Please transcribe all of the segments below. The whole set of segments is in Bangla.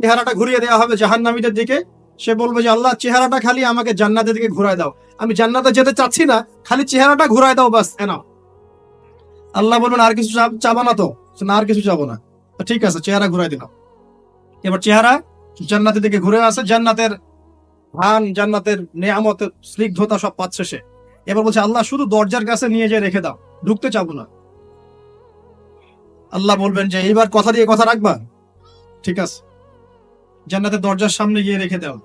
চেহারাটা ঘুরিয়ে দেওয়া হবে জাহান্নামীদের দিকে। সে বলবে যে, আল্লাহ, চেহারাটা খালি আমাকে জান্নাতের দিকে ঘুরায় দাও। আমি জান্নাতে যেতে চাচ্ছি না, খালি চেহারাটা ঘুরায় দাও বাস এনাও আল্লাহ বলবেন, আর কিছু চাবো না তো। না, আর কিছু চাবো না। ঠিক আছে, চেহারা ঘুরাই দিলাম। এবার চেহারা জান্নাতের দিকে ঘুরে আসে। জান্নাতের ধান জান্নাতের নেয়ামতের স্নিগ্ধতা সব পাচ্ছে সে। এবার বলছে, আল্লাহ, শুধু দরজার কাছে নিয়ে যেয়ে রেখে দাও, ঢুকতে চাবো না। আল্লাহ বলবেন যে, এইবার কথা দিয়ে কথা রাখবা। ঠিক আছে। জান্নাতের দরজার সামনে গিয়ে রেখে দেওয়া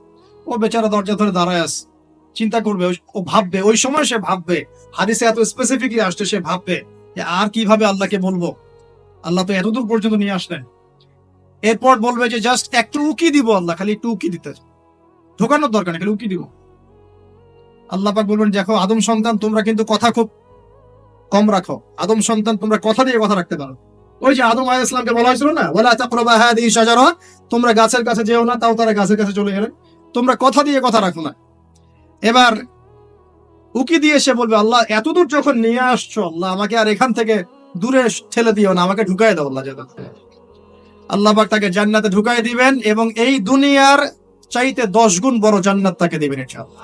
ও বেচারা দরজা ধরে দাঁড়ায় আস চিন্তা করবে ও ভাববে, ওই সময় সে ভাববে, হাদিসে এত স্পেসিফিকলি আসছে, সে ভাববে যে আর কীভাবে আল্লাহকে বলব। আল্লাহ তো এতদূর পর্যন্ত নিয়ে আসলেন। এরপর বলবে যে জাস্ট একটু উকি দিব আল্লাহ, খালি একটু উকি দিতে। ঢোকানোর দরকার নেই, খালি উকি দিব। আল্লাহ পাক বলবেন, দেখো, আদম সন্তান, তোমরা কিন্তু কথা খুব কম রাখো। আদম সন্তান, তোমরা কথা দিয়ে কথা রাখতে পারো। ওই যে আদম আলাইহিস সালামকে বলা হয়েছিল না, ওয়ালা তাকরাবা হাদিহি শাজারা তোমরা গাছের কাছে যেও না, তাও তারা গাছের কাছে চলে গেলেন তোমরা কথা দিয়ে কথা রাখো না। এবার উকি দিয়ে সে বলবে, আল্লাহ, এতদূর যখন নিয়ে আসছো, আল্লাহ, আমাকে আর এখান থেকে দূরে ঠেলে দিও না, আমাকে ঢুকাই দাও আল্লাহ জান্নাতে আল্লাহ পাক তাকে জান্নাতে ঢুকাই দিবেন এবং এই দুনিয়ার চাইতে দশ গুণ বড় জান্নাত তাকে দিবেন ইনশাআল্লাহ।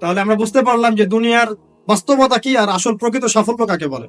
তাহলে আমরা বুঝতে পারলাম যে দুনিয়ার বাস্তবতা কি আর আসল প্রকৃত সাফল্য কাকে বলে।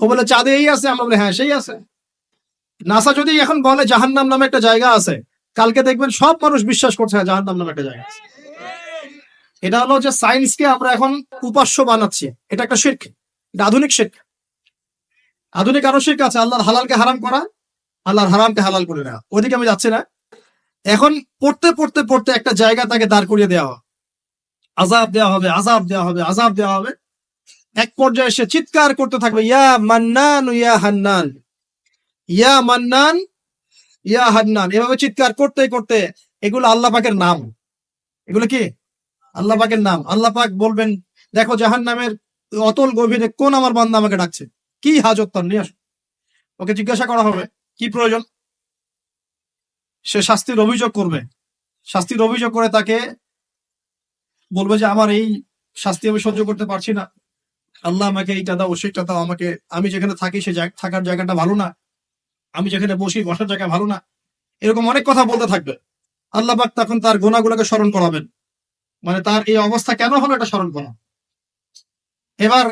ও বলে, চাঁদে এই আছে? আমরা বলি হ্যাঁ সেই আছে। নাসা যদি এখন বলে, জাহান্নাম নামে একটা জায়গা আছে। কালকে দেখবেন সব মানুষ বিশ্বাস করছে হ্যাঁ জাহান্নাম নামে একটা জায়গা আছে। এটা হলো যে সায়েন্সকে আমরা এখন উপাস্য বানাচ্ছি। এটা একটা শির্ক, এটা আধুনিক শির্ক। আধুনিক আরও শির্ক আছে, আল্লাহর হালালকে হারাম করা, আল্লাহর হারামকে হালাল করে নেওয়া। ওইদিকে আমি যাচ্ছি না। এখন পড়তে পড়তে পড়তে একটা জায়গা তাকে দাঁড় করিয়ে দেওয়া আজাব দেওয়া হবে আজাব দেওয়া হবে আজাব দেওয়া হবে। এক পর্যায়ে সে চিৎকার করতে থাকবে, ইয়া মান্নান ইয়া হান্নান। ইয়া মান্নান, ইয়া হান্নান। এভাবে চিৎকার করতে করতে এগুলো আল্লাহ পাকের নাম। এগুলো কি? আল্লাহ পাকের নাম। আল্লাহ পাক বলবেন, দেখো জাহান নামের অতল গভীরে কোন আমার বান্দা আমাকে ডাকছে? কি হাজত তার? নিয়ে আসো। ওকে জিজ্ঞাসা করা হবে, কি প্রয়োজন? সে শাস্তির অভিযোগ করবে। শাস্তির অভিযোগ করে তাকে বলবে যে, আমার এই শাস্তি আমি সহ্য করতে পারছি না। আল্লাহ আমাকে এইটা দাও, সেইটা দাও, আমাকে, আমি যেখানে থাকি সে থাকার জায়গাটা ভালো না। আমি যেখানে বসি বসার জায়গা ভালো না। এরকম অনেক কথা বলতে থাকবে। আল্লাহ পাক তখন তার গোনাগুলোকে স্মরণ করাবেন। মানে তার এই অবস্থা কেন হলো এটা স্মরণ করা? এবার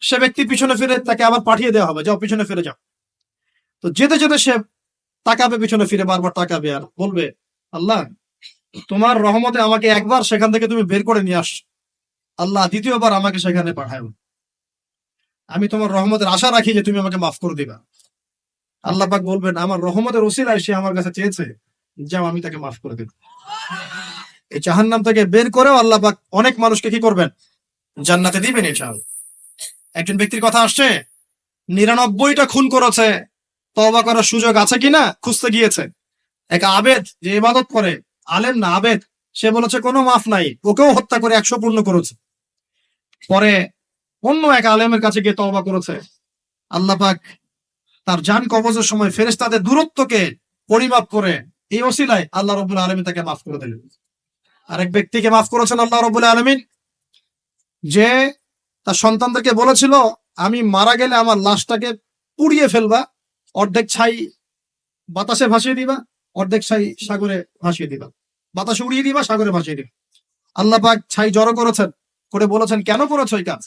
সে ব্যক্তি পিছনে ফিরে তাকে আবার পাঠিয়ে দেওয়া হবে। যাও, পিছনে ফিরে যাও। তো যেতে যেতে সে তাকাবে, পিছনে ফিরে বারবার তাকাবে আর বলবে, আল্লাহ, তোমার রহমতে আমাকে একবার সেখান থেকে তুমি বের করে নিয়ে আস। আল্লাহ দ্বিতীয়বার আমাকে সেখানে পাঠায় আমি তোমার রহমতের আশা রাখি যে তুমি আমাকে মাফ করে দিবা। আল্লাহ পাক বলবেন, আমার রহমতের ওসিলায় সে আমার কাছে চেয়েছে, যাও আমি তাকে মাফ করে দেব। এই জাহান্নাম থেকে বের করেও আল্লাহ পাক অনেক মানুষকে কি করবেন? জান্নাতে দিবেন ইনশাআল্লাহ। একজন ব্যক্তির কথা আসছে, নিরানব্বইটা খুন করেছে তবা করার সুযোগ আছে কিনা খুঁজতে গিয়েছে। এক আবেদ যে ইবাদত করে, আলেম না আবেদ, সে বলেছে, কোনো মাফ নাই, ওকেও হত্যা করে একশো পূর্ণ করেছে। পরে অন্য এক আলেমের কাছে গিয়ে তওবা করেছে। আল্লাহ পাক তার যান কবজের সময় ফেরেশতাদের দূরত্বকে পরিমাপ করে এই ওসিলায় আল্লাহ রবুল আলমী তাকে মাফ করে দিলেন। আরেক ব্যক্তিকে মাফ করেছেন আল্লাহ রবুল আলমিন, যে তার সন্তানদেরকে বলেছিল, আমি মারা গেলে আমার লাশটাকে পুড়িয়ে ফেলবা, অর্ধেক ছাই বাতাসে ভাসিয়ে দিবা, অর্ধেক ছাই সাগরে ভাসিয়ে দিবা। বাতাসে উড়িয়ে দিবা, সাগরে ভাসিয়ে দিবা। আল্লাহ পাক ছাই জড়ো করেছেন, করে বলেছেন, কেন করেছ এই কাজ?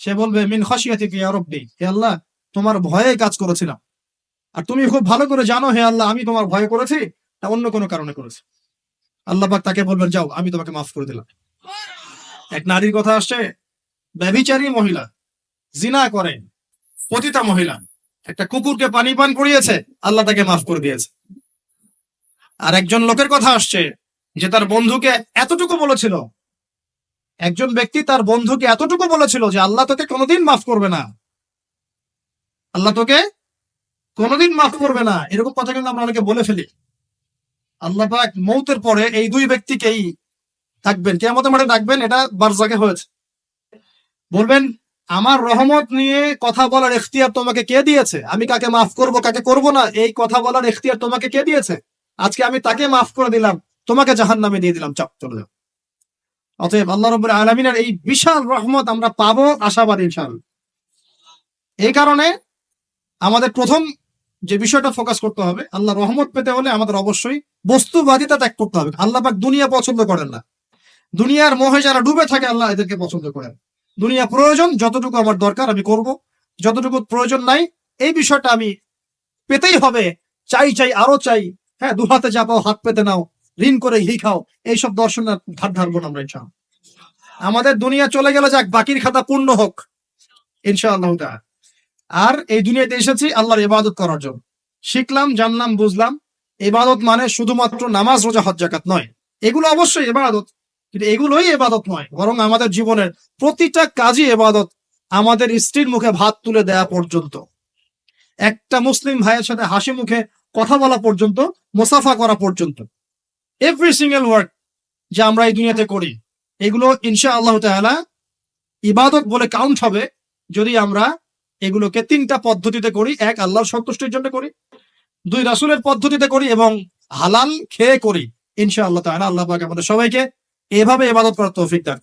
সে বলবে, মিন খাসিয়াতি কি রব্বি, হে আল্লাহ, তোমার ভয়ে কাজ করেছিলাম। আর তুমি খুব ভালো করে জানো, হে আল্লাহ, আমি তোমার ভয় করেছি, তা অন্য কোনো কারণে করেছি। আল্লাহ পাক তাকে বলবেন, যাও, আমি তোমাকে মাফ করে দিলাম। এক নারীর কথা আসছে, ব্যভিচারী মহিলা, জিনা করে, পতিতা মহিলা, একটা কুকুরকে পানি পান করিয়েছে, আল্লাহ তাকে মাফ করে দিয়েছে। আর একজন লোকের কথা আসছে, যে তার বন্ধুকে এতটুকু বলেছিল একজন ব্যক্তি তার বন্ধুকে এতটুকু বলেছিল যে আল্লাহ তোকে কোনোদিন মাফ করবে না। আল্লাহ তোকে কোনোদিন মাফ করবে না। এরকম কথা কিন্তু আমরা অনেকে বলে ফেলি। আল্লাহ পাক মৌতের পরে এই দুই ব্যক্তিকেই থাকবেন কেমতের মাঠে ডাকবেন, এটা বারজাকে হয়েছে। বলবেন, আমার রহমত নিয়ে কথা বলার এখতিয়ার তোমাকে কে দিয়েছে? আমি কাকে মাফ করব, কাকে করব না? এই কথা বলার এখতিয়ার তোমাকে কে দিয়েছে? আজকে আমি তাকে মাফ করে দিলাম। তোমাকে জাহান নামে দিয়ে দিলাম। চাপ, চলে যাও। অতএব আল্লাহ রব্বুল আলমিনের এই বিশাল রহমত আমরা পাবো আশাবাদী ইনশাআল্লাহ। এই কারণে আমাদের প্রথম যে বিষয়টা ফোকাস করতে হবে, আল্লাহ রহমত পেতে হলে আমাদের অবশ্যই বস্তুবাদিতা ত্যাগ করতে হবে। আল্লাহ পাক দুনিয়া পছন্দ করেন না। দুনিয়ার মোহে যারা ডুবে থাকে, আল্লাহ এদেরকে পছন্দ করেন। দুনিয়া প্রয়োজন, যতটুকু আমার দরকার আমি করব। যতটুকু প্রয়োজন নাই, এই বিষয়টা আমি পেতেই হবে। চাই চাই, আরও চাই। হ্যাঁ দু হাতে চাপাও হাত পেতে নাও। ঋণ করে হি খাও, এইসব দর্শন আর ধার ধারবো না আমরা ইনশাআল্লাহ। আমাদের দুনিয়া চলে গেলে যাক, বাকির খাতা পূর্ণ হোক, ইনশাআল্লাহ। আর এই দুনিয়াতে এসেছি আল্লাহর ইবাদত করার জন্য। শিখলাম, জানলাম, বুঝলাম। ইবাদত মানে শুধুমাত্র নামাজ, রোজা হজ জাকাত নয়। এগুলো অবশ্যই এবাদত কিন্তু এগুলোই এবাদত নয়, বরং আমাদের জীবনের প্রতিটা কাজই এবাদত আমাদের স্ত্রীর মুখে ভাত তুলে দেয়া পর্যন্ত। একটা মুসলিম ভাইয়ের সাথে হাসি মুখে কথা বলা পর্যন্ত, মুসাফা করা পর্যন্ত। এভরি সিঙ্গেল ওয়ার্ক যা আমরা এই দুনিয়াতে করি, এগুলো ইনশা আল্লাহ তালা ইবাদত বলে কাউন্ট হবে যদি আমরা এগুলোকে তিনটা পদ্ধতিতে করি। এক, আল্লাহর সন্তুষ্টির জন্য করি। দুই, রাসুলের পদ্ধতিতে করি এবং হালাল খেয়ে করি। ইনশা আল্লাহ তালা আল্লাহ আমাদের সবাইকে এভাবে ইবাদত করার তৌফিক দান।